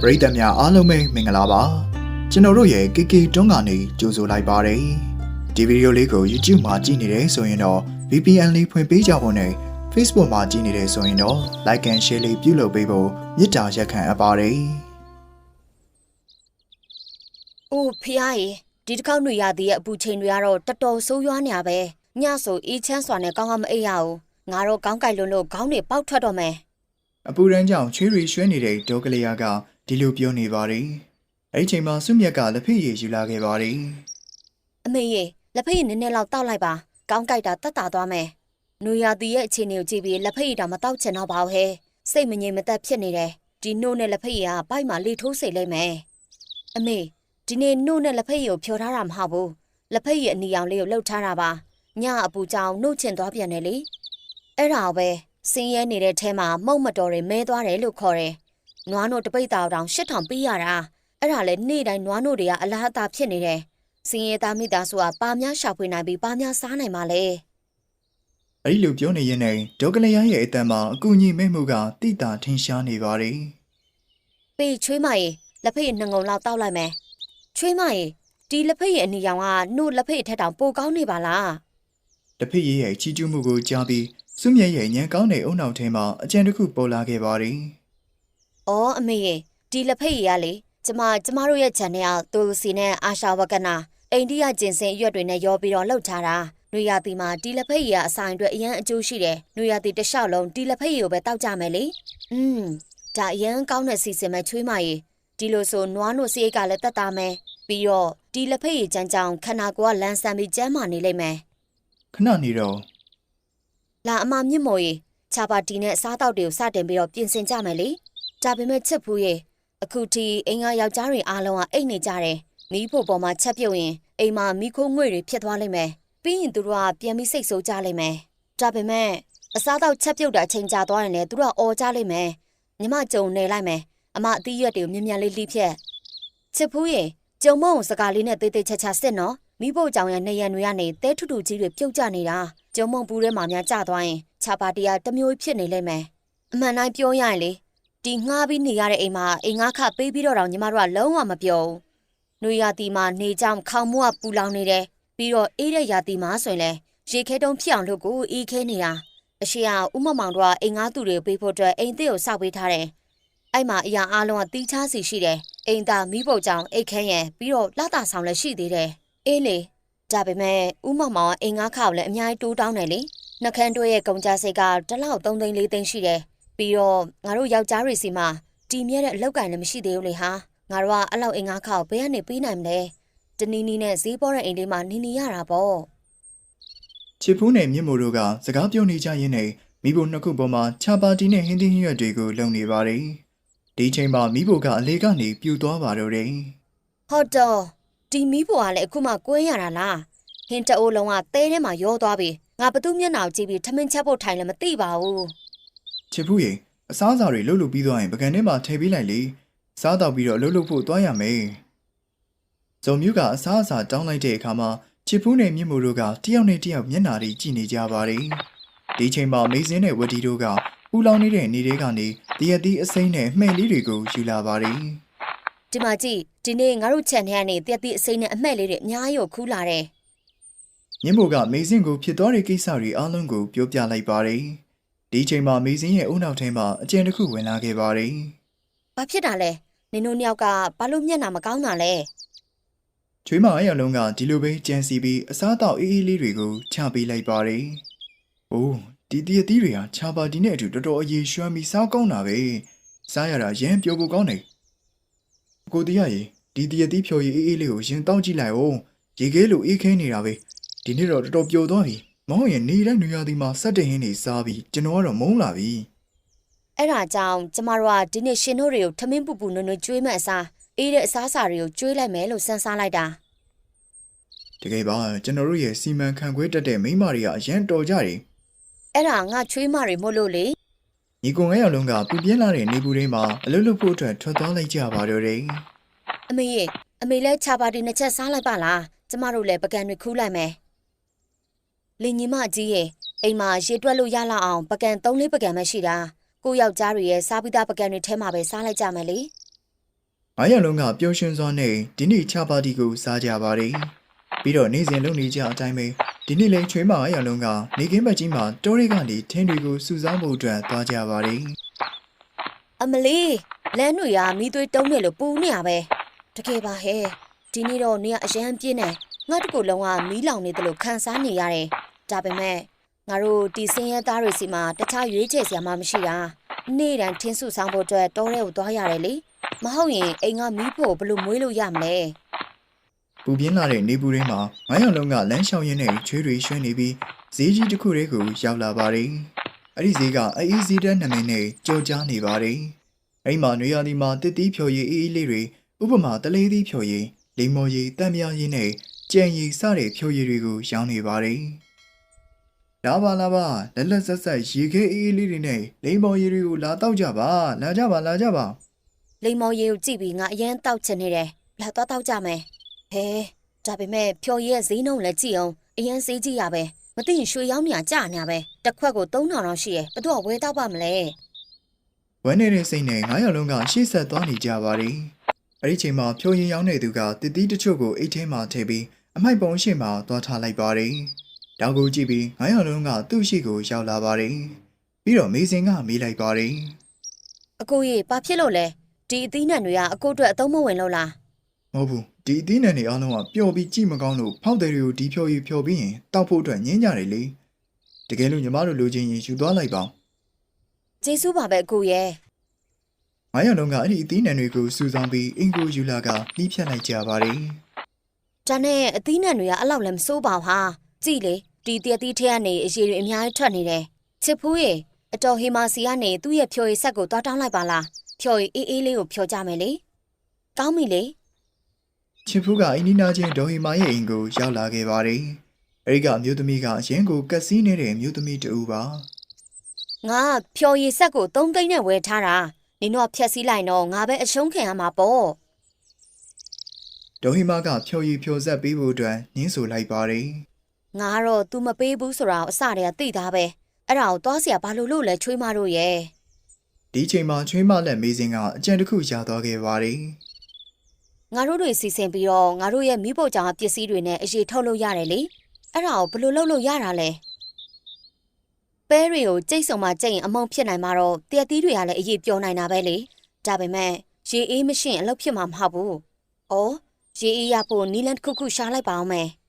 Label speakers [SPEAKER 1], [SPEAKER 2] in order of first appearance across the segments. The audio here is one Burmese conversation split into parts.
[SPEAKER 1] ပရိသတ်များအားလုံးပဲမင်္ဂလာပါကျွန်တော်တို့ရဲ့ KK တွန်းကနေကြိုဆိုလိုက်ပါတယ်ဒီဗီဒီယိုလေးကို YouTube မှာကြည့်နေတယ်ဆိုရင်တော့ VPN လေးဖွင့်ပေးကြဖို့နဲ့ Facebook မှာကြည့်နေတယ်ဆိုရင်တော့ Like and Share လေးပြုလုပ်ပေးဖို့မေတ္တာရက်ခံအပ်ပါတယ်။
[SPEAKER 2] အိုးဖះရေဒီတစ်ခေါက်ຫນွေရသေးရဲ့အပူချိန်တွေကတော့တော်တော်ဆိုးရွားနေရပဲ။ညဆိုအေးချမ်းစွာနဲ့ကောင်းကောင်းမအိပ်ရဘူး။ငါတော့ကောင်းကြိုက်လွန်းလို့ခေါင်းတွေပေါက်ထွက်တော့မယ်
[SPEAKER 1] အပူရန်ကြောင့်ချွေးရီရွှဲနေတဲ့ဒေါကလေးယာက ဒီလိုပြောနေပါတယ်အဲ့ဒီချိန်မှာစွမြက်ကလက်ဖက်ရည်ယူလာခဲ့ပါတယ်။
[SPEAKER 2] အမေရေလက်ဖက်ရည်နည်းနည်းလောက်တောက်လိုက်ပါ။ကောင်းကြိုက်တာတက်တာသွားမယ်။ຫນွေရသေးရဲ့အခြေအနေကိုကြည့်ပြီးလက်ဖက်ရည်တောင်မတောက်ချင်တော့ပါဘူးဟဲ့။စိတ်မငြိမ်မသက်ဖြစ်နေတယ်။ဒီနှုတ်နဲ့လက်ဖက်ရည်ကပိုက်မှာလေထိုးစိတ်လိုက်မယ်။အမေဒီနေ့နှုတ်နဲ့လက်ဖက်ရည်ကိုဖြော်ထားတာမဟုတ်ဘူး။လက်ဖက်ရည်အနီရောင်လေးကိုလှုပ်ထားတာပါ။ညအပူကြောင့်နှုတ်ချင်သွားပြန်တယ်လေ။အဲ့ဒါပဲစင်းရဲနေတဲ့ထဲမှာမှုတ်မတော်တွေမဲသွားတယ်လို့ခေါ်တယ်။ နွားနို့တပိတ်တာတောင်ရှစ်ထောင်ပေးရတာ။အဲ့ဒါလဲနေ့တိုင်းနွားနို့တွေကအလားအသာဖြစ်နေတယ်။စင်းရဲသားမိသားစုကပါများရှာဖွေနိုင်ပြီးပါများစားနိုင်ပါလေ
[SPEAKER 1] အဲ့ဒီလိုပြောနေရင်လည်းဒေါကလေးယာရဲ့အတန်မှာအကူအညီမဲ့မှုကတိတာထင်ရှားနေပါတယ်။
[SPEAKER 2] ပေးချွေးမရေလက်ဖက်ရည်နှငုံလောက်တောက်လိုက်မယ်။ချွေးမရေဒီလက်ဖက်ရည်အနီရောင်ကနှုတ်လက်ဖက်ရည်ထက်တောင်ပိုကောင်းနေပါလား။
[SPEAKER 1] တစ်ဖက်ရည်ရဲ့ချီကျူးမှုကိုကြားပြီးစွမြက်ရဲ့ညံကောင်းတဲ့အုံနောက်ထဲမှာအကြံတစ်ခုပေါ်လာခဲ့ပါတယ်။
[SPEAKER 2] အော်အမေရေဒီလက်ဖက်ရည်ကလေကျမကျမတို့ရဲ့ channel ကသူစီနဲ့အာရှဝကနာအိန္ဒိယကျင်စင်အရွက်တွေနဲ့ရောပြီးတော့လှုပ်ထားတာ။နွေရာသီမှာဒီလက်ဖက်ရည်ကအဆိုင်အတွက်အရန်အကျိုးရှိတယ်။နွေရာသီတစ်လျှောက်လုံးဒီလက်ဖက်ရည်ကိုပဲတောက်ကြမယ်လေ။อืมဒါအရန်ကောင်းတဲ့စီစဉ်မဲ့ချွေးမရေဒီလိုဆိုနွားနို့စရိတ်ကလည်းတက်တာမယ်။ပြီးတော့ဒီလက်ဖက်ရည်ကြမ်းကြောင်ခန္ဓာကိုယ်ကလန်းဆန်ပြီးကျန်းမာနေလိမ့်မယ်။
[SPEAKER 1] ခဏနေတော့။
[SPEAKER 2] လာအမမြင့်မော်ရေချာပါတီနဲ့အစားတောက်တွေကိုစတင်ပြီးတော့ပြင်ဆင်ကြမယ်လေ။ ဒါပေမဲ့ချက်ဖူးရဲ့အခုထိအိမ်ကယောက်ျားတွေအားလုံးကအိတ်နေကြတယ်မီးဖို့ပေါ်မှာချက်ပြုတ်ရင်အိမ်မှာမီးခိုးငွေ့တွေဖြစ်သွားလိမ့်မယ်ပြီးရင်သူတို့ကပြန်ပြီးစိတ်ဆိုးကြလိမ့်မယ်ဒါပေမဲ့အစားတော့ချက်ပြုတ်တဲ့အချိန်ကြာသွားရင်လည်းသူတို့ကအော်ကြလိမ့်မယ်ညီမကြုံနေလိုက်မယ်အမအသီးရွက်တွေကိုမြင်မြန်လေးလှီးဖြက်ချက်ဖူးရင်ကြုံမုံစကားလေးနဲ့တေးသေးချာချာစစ်နော်မိဖို့ကြောင်ရဲ့နေရံတွေကနေတဲထုထုကြီးတွေပြုတ်ကျနေတာကြုံမုံဘူးထဲမှာများကျသွားရင်ခြာပါတရားတစ်မျိုးဖြစ်နေလိမ့်မယ်အမှန်တိုင်းပြောရရင်လေ ဒီငှားပြီးနေရတဲ့အိမ်မှာအိမ်ငှားခပေးပြီးတော့တောင်ညီမတို့ကလုံးဝမပြောဘူး။နှွေရာတီမှာနေကြောင်ခေါင်မိုးကပူလောင်နေတယ်။ပြီးတော့အေးတဲ့ရာတီမှာဆိုရင်လေရေခဲတုံးဖြစ်အောင်လုပ်ကိုအေးခဲနေတာ။အရှိကဥမမောင်တို့ကအိမ်ငှားသူတွေပေးဖို့အတွက်အိမ်သစ်ကိုစောက်ပေးထားတယ်။အဲ့မှာအရာအားလုံးကတီးချားစီရှိတယ်။အိမ်သားမိဖို့ကြောင့်အိတ်ခဲရန်ပြီးတော့လှတာဆောင်လည်းရှိသေးတယ်။အေးလေဒါပေမဲ့ဥမမောင်ကအိမ်ငှားခါကိုလည်းအများကြီးတိုးတောင်းတယ်လေ။နှခမ်းတွဲရဲ့ကုန်ကြစိတ်ကတစ်လောက်3သိန်း4သိန်းရှိတယ်။ ပြီးတော့ငါတို့ယောက်ျားတွေစီမှာတီမြဲတဲ့အလောက်ကန်လည်းမရှိသေးဘူးလေဟာ။ငါတို့ကအဲ့လောက်အိမ်ငှားခါကိုဘယ်ကနေပေးနိုင်မလဲ။တနီးနီးနဲ့ဈေးပေါ်တဲ့အိမ်လေးမှာနေနေရတာပေါ့။
[SPEAKER 1] ချစ်ဖူးနဲ့မြင့်မို့တို့ကစကားပြောနေကြရင်းနဲ့မိဖို့နှစ်ခုပေါ်မှာချာပါတီနဲ့ဟင်းသီးဟင်းရွက်တွေကိုလုံနေပါတယ်။ဒီချိန်မှာမိဖို့ကအလေကနေပြူသွားပါတော့တယ်
[SPEAKER 2] ဟုတ်တော့ဒီမီးပေါ်ကလည်းအခုမှကွင်းရတာလားဟင်းတအိုးလုံးကသဲထဲမှာရောသွားပြီငါဘသူမျက်နှာကိုကြည့်ပြီးထမင်းချက်ဖို့ထိုင်လည်းမသိပါဘူး။
[SPEAKER 1] ချစ်ဖူးရေအစားအစာတွေလှုပ်လှုပ်ပြီးသွားရင်ပကံထဲမှာထည့်ပေးလိုက်လေ။စားတော့ပြီးတော့လှုပ်လှုပ်ဖို့သွားရမယ်။ဇုံမျိုးကအစားအစာတောင်းလိုက်တဲ့အခါမှာချစ်ဖူးနဲ့မြင့်မို့တို့ကတယောက်နဲ့တယောက်မျက်နှာတွေကြည့်နေကြပါတယ်။ဒီချိန်မှာမေစင်းနဲ့ဝတီတို့ကပူလောင်နေတဲ့နေတွေကနေတရက်သီးအစိမ့်နဲ့မှဲ့လေးတွေကိုယူလာပါတယ်။
[SPEAKER 2] ဒီမှာကြည့်ဒီနေ့ငါတို့ခြံထဲကနေတက်တိအစိမ်းနဲ့အမှက်လေးတွေအများကြီးကိုခူးလာတယ်
[SPEAKER 1] မြင့်မို့ကမေစင်းကိုဖြစ်သွားတဲ့ကိစ္စတွေအားလုံးကိုပြောပြလိုက်ပါတယ်။ ဒီချိန်မှာမေစင်းရဲ့အုံနောက်ထဲမှာအကျဉ်တစ်ခုဝင်လာခဲ့ပါတယ်
[SPEAKER 2] ဘာဖြစ်တာလဲနင်တို့နှစ်ယောက်ကဘာလို့မျက်နှာမကောင်းတာလဲ။
[SPEAKER 1] ချွေးမအရောင်လုံးကဒီလိုပဲကြံစီပြီးအစားအသောက်အေးအေးလေးတွေကိုချပေးလိုက်ပါတယ်။အိုးဒီတရက်သီးတွေဟာချာပါတီနဲ့အတူတော်တော်အရေးရွှမ်းပြီးစားကောင်းတာပဲ။စားရတာရမ်းပျော်ဖို့ကောင်းတယ်။ကိုတီးရရေဒီတရက်သီးဖြော်ရည်အေးအေးလေးကိုရင်တောက်ကြည့်လိုက်အောင်။ရေခဲလိုအေးခဲနေတာပဲ။ဒီနေ့တော့တော်တော်ပျော်သွားပြီ။ မဟုတ်ရင်နေတိုင်းနေရာဒီမှာစက်တင်ဟင်းတွေစားပြီးကျွန်တော်ကတော့မုန်းလာပြီ။
[SPEAKER 2] အဲ့ဒါကြောင့်ကျမတို့ကဒီနေ့ရှင်တို့တွေကိုထမင်းပူပူနွနွကျွေးမဲ့အစားအေးတဲ့အစားအစာတွေကိုကျွေးလိုက်မယ်လို့စမ်းစားလိုက်တာ
[SPEAKER 1] တကယ်ပါကျွန်တော်တို့ရဲ့စီမံခန့်ခွဲတက်တဲ့မိန်းမတွေကအရန်တော်ကြတယ်
[SPEAKER 2] အဲ့ဒါငါချွေးမတွေမို့လို့လေ
[SPEAKER 1] ညီကွန်ငယ်ရောက်လုံးကပူပြင်းလာတဲ့နေပူရင်းမှာအလုပ်လုပ်ဖို့အတွက်ထွက်သွားလိုက်ကြပါတော့တယ်
[SPEAKER 2] အမေရေအမေလည်းခြာပါတီနှစ်ချက်စားလိုက်ပါလားကျမတို့လည်းပကံတွေခူးလိုက်မယ် လင်ညီမကြီးရေအိမ်မှာရေတွက်လို့ရလောက်အောင်ပကံ၃လေးပကံပဲရှိတာကိုယောက်ျားတွေရဲ့စားပြီးသားပကံတွေထဲမှာပဲစားလိုက်ကြမယ်လေ
[SPEAKER 1] ငါးယောက်လုံးကပျော်ရွှင်စွာနဲ့ဒီနေ့ချပါတီကိုစားကြပါတယ်ပြီးတော့နေ့စဉ်လုံနေကြအတိုင်းပဲဒီနေ့လည်းချွေးမငါးယောက်လုံးကနေကင်းဘက်ကြီးမှာတောရိကနေထင်းတွေကိုစုဆောင်းဖို့အတွက်သွားကြပါတယ်
[SPEAKER 2] အမလီလမ်းတွေရာမိသွေးတုံးနေလို့ပူနေရပဲတကယ်ပါဟဲ့ဒီနေ့တော့နေရအရန်ပြင်းနေငါတကူလုံးကမီးလောင်နေတယ်လို့ခံစားနေရတယ် ဒါပေမဲ့ငါတို့ဒီစင်းရဲသားတွေစီမှာတခြားရွေးချယ်စရာမှမရှိတာနေ့တိုင်းထင်းစုဆောင်ဖို့အတွက်တောထဲကိုသွားရတယ်လေမဟုတ်ရင်အိမ်ကမီးဖို့ဘယ်လိုမွေးလို့ရမလဲ
[SPEAKER 1] ပူပြင်းလာတဲ့နေပူရင်းမှာငါးယောက်လုံးကလမ်းလျှောက်ရင်းနဲ့ချွေးတွေရွှဲနေပြီးဈေးကြီးတစ်ခုတည်းကိုရောက်လာပါတယ်အဲ့ဒီဈေးကအေးအေးဈေးတဲ့နာမည်နဲ့ကြော်ကြားနေပါတယ်အဲ့ဒီမှာနွေရာသီမှာတစ်တီးဖြော်ရည်အေးအေးလေးတွေဥပမာတလေးသီးဖြော်ရည်လိမ္မော်ရည်တံမြားရည်နဲ့ကြံရည်စတဲ့ဖြော်ရည်တွေကိုရောင်းနေပါတယ် လာပါလာပါလက်လက်ဆက်ဆက်ရေခဲအေးအေးလေးတွေနဲ့လိမ္မော်ရည်တွေကိုလာတော့ကြပါလာကြပါလာကြပါ
[SPEAKER 2] လိမ္မော်ရည်ကိုကြည့်ပြီးငါအရန်တောက်ချင်နေတယ်လာတော့တောက်ကြမယ်ဟဲဒါပေမဲ့ဖြော်ရည်ရဲ့ဈေးနှုန်းလည်းကြည့်အောင်အရန်ဈေးကြီးရပဲမသိရင်ရွှေရောင်းမြာကြညာပဲတစ်ခွက်ကို3000တောင်ရှိရယ်ဘသူကဝယ်တော့ပါမလဲ
[SPEAKER 1] ဝမ်းနေတဲ့စိတ်နဲ့ငါးယောက်လုံးကရှေ့ဆက်သွားနေကြပါတယ်။အဲ့ဒီချိန်မှာဖြိုရင်ရောက်နေသူကတစ်တီးတချို့ကိုအိတ်ထဲမှာထည့်ပြီးအမိုက်ပုံရှိမှသွားထားလိုက်ပါတယ်။ တောင်ကိုကြည့်ပြီးငါးယောက်လုံးကသူ့ရှိကိုရောက်လာပါတယ်။ပြီးတော့မေစင်ကမေးလိုက်ပါတယ်
[SPEAKER 2] အကိုကြီးဘာဖြစ်လို့လဲဒီအသီးနှံတွေကအကိုအတွက်အသုံးမဝင်လို့လား။
[SPEAKER 1] မဟုတ်ဘူးဒီအသီးနှံတွေအားလုံးကပျော်ပြီးကြည့်မကောင်းလို့ဖောက်တယ်တွေကိုဒီဖြော်ရီဖြော်ပြီးရင်တောက်ဖို့အတွက်ညင်းကြတယ်လေ။တကယ်လို့ညီမတို့လိုချင်ရင်ယူသွားလိုက်ပါဦး
[SPEAKER 2] ကျေးဇူးပါပဲအကိုရဲ့။
[SPEAKER 1] ငါးယောက်လုံးကအဲ့ဒီအသီးနှံတွေကိုစူဆောင်းပြီးအင်ကိုယူလာကနှီးဖြတ်လိုက်ကြပါတယ်။
[SPEAKER 2] ဒါနဲ့အသီးနှံတွေကအလောက်လည်းမစိုးပါဘူးဟာ ကြည့်လေဒီတရက်သီးထဲကနေအရည်တွေအများကြီးထွက်နေတယ်ချစ်ဖူးရေအတော်ဟေမာစီကနေသူ့ရဲ့ဖြော်ရည်ဆက်ကိုတွားတောင်းလိုက်ပါလားဖြော်ရည်အေးအေးလေးကိုဖြော်ကြမယ်လေကောင်းပြီလေ
[SPEAKER 1] ချစ်ဖူးကအိန္ဒိနာချင်းဒေါ်ဟီမာရဲ့အိမ်ကိုရောက်လာခဲ့ပါတယ်။အဲဒီကအမျိုးသမီးကအရင်ကိုကက်စီးနေတဲ့အမျိုးသမီးတူပါ
[SPEAKER 2] ငါဖြော်ရည်ဆက်ကို3သိန်းနဲ့ဝယ်ထားတာနင်တို့ကဖြက်စီးလိုက်တော့ငါပဲအရှုံးခံရမှာပေါ့။
[SPEAKER 1] ဒေါ်ဟီမာကဖြော်ရည်ဖြော်ဆက်ပေးဖို့အတွက်ညှင်းဆိုလိုက်ပါတယ်
[SPEAKER 2] ငါကတော့ तू မပေးဘူးဆိုတာကိုအစတည်းကသိသားပဲအဲ့ဒါကိုသွားเสียဘာလို့လို့လဲချွေးမတို့ရဲ့
[SPEAKER 1] ။ဒီချိန်မှာချွေးမလက်မေးစင်ကအကြံတစ်ခုရသွားခဲ့ပါတယ်
[SPEAKER 2] ငါတို့တွေစီစဉ်ပြီးတော့ငါတို့ရဲ့မိဖို့ကြောင့်ပစ္စည်းတွေနဲ့အရေးထုတ်လို့ရတယ်လေအဲ့ဒါကိုဘယ်လိုလုပ်လို့ရတာလဲပဲတွေကိုကြိတ်ဆုံမှကြိတ်ရင်အမုံဖြစ်နိုင်မှာတော့တရက်သီးတွေကလည်းအရေးပြောနိုင်တာပဲလေဒါပေမဲ့ရေအေးမရှင်းအလုပ်ဖြစ်မှာမဟုတ်ဘူးဩရေအေးရဖို့နီလန်တစ်ခုခုရှားလိုက်ပါအောင်မယ် ။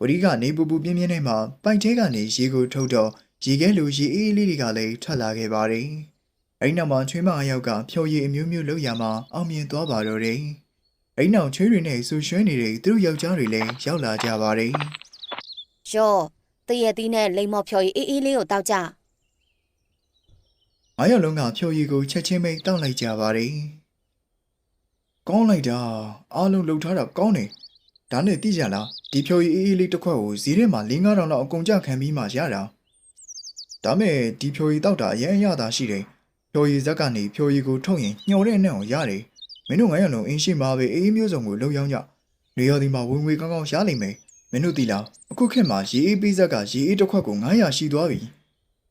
[SPEAKER 1] ဝရီကနေပူပူပြင်းပြင်းနဲ့မှပိုက်ထဲကနေရေကိုထုတ်တော့ရေခဲလိုရေအေးလေးတွေကလည်းထွက်လာခဲ့ပါတယ်။အဲဒီနောက်မှာချွေးမအယောက်ကဖြော်ရည်အမျိုးမျိုးလုပ်ရမှာအောင်မြင်သွားပါတော့တယ်။အဲဒီနောက်ချွေးတွေနဲ့ဆူရွှဲနေတဲ့သူတို့ယောက်ျားတွေလည်းရောက်လာကြပါတယ်။
[SPEAKER 2] ရော့တရက်သီးနဲ့လိမ္မော်ဖြော်ရည်အေးအေးလေးကိုတောက်ကြ
[SPEAKER 1] ငါးယောက်လုံးကဖြိုရည်ကိုချက်ချင်းပဲတောက်လိုက်ကြပါတယ်။ကောင်းလိုက်တာအားလုံးလှုပ်ထားတာကောင်းတယ်။ ဒါနဲ့သိကြလားဒီဖြိုရည်အေးအေးလေးတစ်ခွက်ကိုဈေးထဲမှာ၄-၅တောင်လောက်အကုန်ကြခံပြီးမှရတာ။ဒါမဲ့ဒီဖြိုရည်တောက်တာအရင်အရသာရှိတယ်။ဖြိုရည်ဇက်ကနေဖြိုရည်ကိုထုတ်ရင်ညှော်တဲ့နဲ့အောင်ရတယ်။မင်းတို့ငါးယောက်လုံးအင်းရှိမှာပဲအေးအေးမျိုးစုံကိုလှုပ်ရောင်းကြ။နေရာဒီမှာဝင်ငွေကောင်းကောင်းရလိမ့်မယ်။မင်းတို့သိလားအခုခေတ်မှာရေအေးပေးဇက်ကရေအေးတစ်ခွက်ကို900ရှိသွားပြီ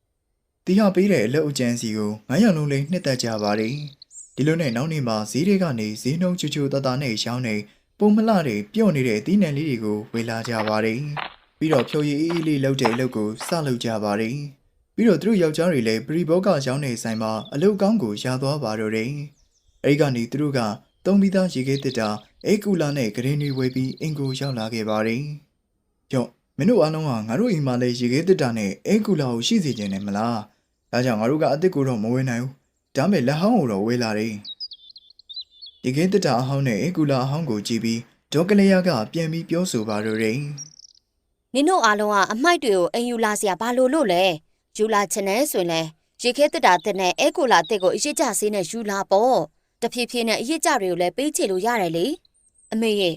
[SPEAKER 1] ။တီးရပေးတဲ့အလုပ်အကျန်းစီကိုငါးရလုံးလေးနှစ်သက်ကြပါတယ်။ဒီလိုနဲ့နောက်နေ့မှာဈေးတွေကနေဈေးနှုန်းချူချူတတနဲ့ရောင်းနေ ပုံမလှတဲ့ပြော့နေတဲ့အသီးနှံလေးတွေကိုဝေလာကြပါတယ်။ပြီးတော့ဖြိုရည်အေးအေးလေးလုပ်တဲ့အလုပ်ကိုစလုပ်ကြပါတယ်။ပြီးတော့သူတို့ယောက်ျားတွေလည်းပရိဘောကရောင်းနေဆိုင်မှာအလုပ်ကောင်းကိုရသွားပါတော့တယ်။အဲဒီကနေသူတို့ကသုံးပြီးသားရေခဲတစ်တာအေကူလာနဲ့ဂရင်းတွေဝေပြီးအင်ကိုရောက်လာခဲ့ပါတယ်။ကြော့မင်းတို့အားလုံးကငါတို့အိမ်မှာလည်းရေခဲတစ်တာနဲ့အေကူလာကိုရှိစေခြင်းနဲ့မလား။ဒါကြောင့်ငါတို့ကအစ်စ်ကိုတော့မဝေနိုင်ဘူး။ဒါမဲ့လက်ဟောင်းကိုတော့ဝေလာတယ်။ ဒီကင်းတတာအဟောင်းနဲ့ကူလာအဟောင်းကိုကြည့်ပြီးဒေါကလေးယာကပြန်ပြီးပြောဆိုပါတော့တယ်
[SPEAKER 2] နင်တို့အားလုံးကအမိုက်တွေကိုအိမ်ယူလာစရာဘာလို့လို့လဲယူလာချင်တယ်ဆိုရင်လဲရေခဲတက်တာတက်နဲ့အဲကိုလာတက်ကိုအရေးကြဆေးနဲ့ယူလာပေါ့တဖြည်းဖြည်းနဲ့အရေးကြတွေကိုလည်းပေးချေလို့ရတယ်လေအမေရဲ့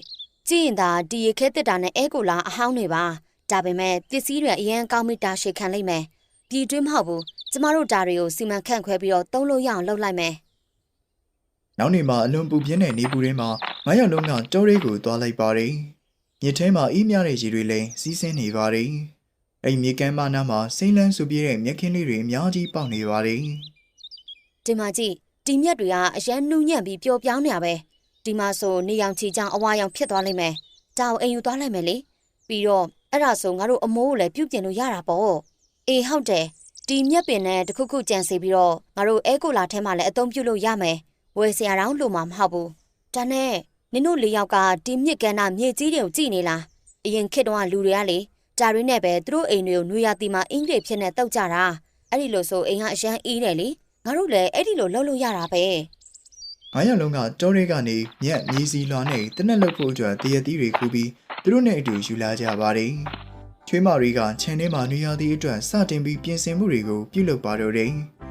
[SPEAKER 2] ကြည့်ရင်သာဒီရေခဲတက်တာနဲ့အဲကိုလာအဟောင်းတွေပါဒါပေမဲ့ပစ္စည်းတွေအရင်ကောင်းမိတာရှေခံလိုက်မယ်ပြည်တွင်းမဟုတ်ဘူးကျမတို့ဒါတွေကိုစီမံခန့်ခွဲပြီးတော့သုံးလို့ရအောင်လုပ်လိုက်မယ်
[SPEAKER 1] နောက်နေ့မှာအလွန်ပူပြင်းတဲ့နေပူထဲမှာငါးယောက်လုံးကတောလေးကိုသွားလိုက်ပါတယ်။မြစ်ထဲမှာအီးမြတဲ့ရေတွေလည်းစီးဆင်းနေပါတယ်။အဲဒီမြစ်ကမ်းမနားမှာစိမ့်လန်းဆူပြေးတဲ့မြက်ခင်းလေးတွေအများကြီးပေါက်နေပါတယ်
[SPEAKER 2] ဒီမှာကြည့်ဒီမြက်တွေကအရန်နှူးညံ့ပြီးပျော်ပြောင်းနေရပဲဒီမှာဆိုနေရောင်ချီကြောင်အဝါရောင်ဖြစ်သွားလိမ့်မယ်ဒါကိုအိမ်ယူသွားလိုက်မယ်လေပြီးတော့အဲ့ဒါဆိုငါတို့အမိုးကိုလည်းပြုတ်ပြင်လို့ရတာပေါ့အေးဟုတ်တယ်ဒီမြက်ပင်နဲ့တခုခုကြံစီပြီးတော့ငါတို့အဲကိုလာထဲမှာလည်းအသုံးပြုလို့ရမယ် ဝယ်စရာတောင်လို့မှမဟုတ်ဘူးဒါနဲ့နင်တို့လေးယောက်ကဒီမြစ်ကမ်းနာမြေကြီးတွေကိုကြည့်နေလားအရင်ခေတ်တုန်းကလူတွေကလေဒါရင်းနဲ့ပဲသူတို့အိမ်တွေကိုနွေရာသီမှာအင်္ဂလိပ်ဖြစ်နေတောက်ကြတာအဲ့ဒီလိုဆိုအိမ်ကအရန်အေးတယ်လေငါတို့လည်းအဲ့ဒီလိုလုပ်လို့ရတာပဲ
[SPEAKER 1] ငါးယောက်လုံးကတောထဲကနေမြက်မြေစီလွှာနဲ့တနက်လုတ်ဖို့အတွက်တရသီးတွေခူးပြီးသူတို့နဲ့အတူယူလာကြပါတယ်။ချွေးမတွေကခြံထဲမှာနေရာသီးအတွက်စတင်ပြီးပြင်ဆင်မှုတွေကိုပြုလုပ်ပါတော့တယ်။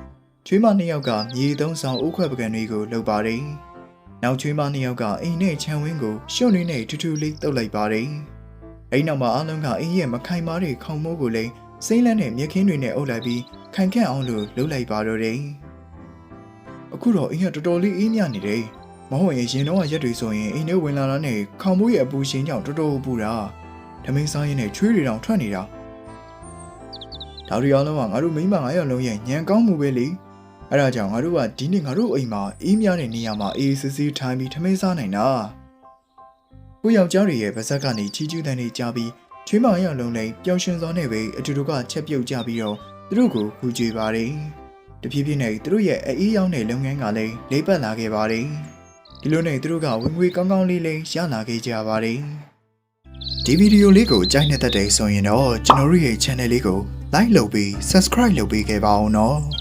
[SPEAKER 1] ချွေးမနှစ်ယောက်ကမြေသုံးဆောင်ဥခွက်ပကံတွေကိုလုပ်ပါတယ်။နောက်ချွေးမနှစ်ယောက်ကအိမ်နဲ့ခြံဝင်းကိုရှုံနေနဲ့ထူးထူးလေးတုပ်လိုက်ပါတယ်။အဲ့နောက်မှာအားလုံးကအိမ်ရဲ့မခိုင်မာတဲ့ခေါင်းမိုးကိုလည်းစိမ့်လန်းတဲ့မြက်ခင်းတွေနဲ့အုပ်လိုက်ပြီးခိုင်ခန့်အောင်လို့လုပ်လိုက်ပါတော့တယ်။အခုတော့အိမ်ကတော်တော်လေးအေးမြနေတယ်။မဟုတ်ရင်ရင်တော့ရက်တွေဆိုရင်အိမ်ထဲဝင်လာတာနဲ့ခေါင်မိုးရဲ့အပူရှင်ကြောင့်တော်တော်ပူတာ။ဓမင်းစားရင်နဲ့ချွေးတွေတောင်ထွက်နေတာ။ဒါရီအားလုံးကငါတို့မိမငါးယောက်လုံးရဲ့ညံကောင်းမှုပဲလေ။ အဲဒါကြောင့်ငါတို့ကဒီနေ့ငါတို့အိမ်မှာအေးမြတဲ့နေရာမှာအေးစစ်စစ်ထိုင်ပြီးထမင်းစားနိုင်တာ။ကိုယောက်ျားတွေရဲ့ဗဇက်ကနေချီကျူးတန်းတွေကြားပြီးချွေးမငါးယောက်လုံးလည်းပျော်ရွှင်စွာနဲ့ပဲအတူတူကချက်ပြုတ်ကြပြီးတော့သူတို့ကိုကူကြွေပါတယ်။တဖြည်းဖြည်းနဲ့သူတို့ရဲ့အအေးရောက်တဲ့လုပ်ငန်းကလည်းလေးပတ်လာခဲ့ပါတယ်။ဒီလိုနဲ့သူတို့ကဝင်ငွေကောင်းကောင်းလေးလေးရလာခဲ့ကြပါတယ်။ဒီဗီဒီယိုလေးကိုကြိုက်နေတဲ့တဲ့ဆိုရင်တော့ကျွန်တော်တို့ရဲ့ channel လေးကို like လုပ်ပြီး subscribe လုပ်ပေးခဲ့ပါအောင်နော်။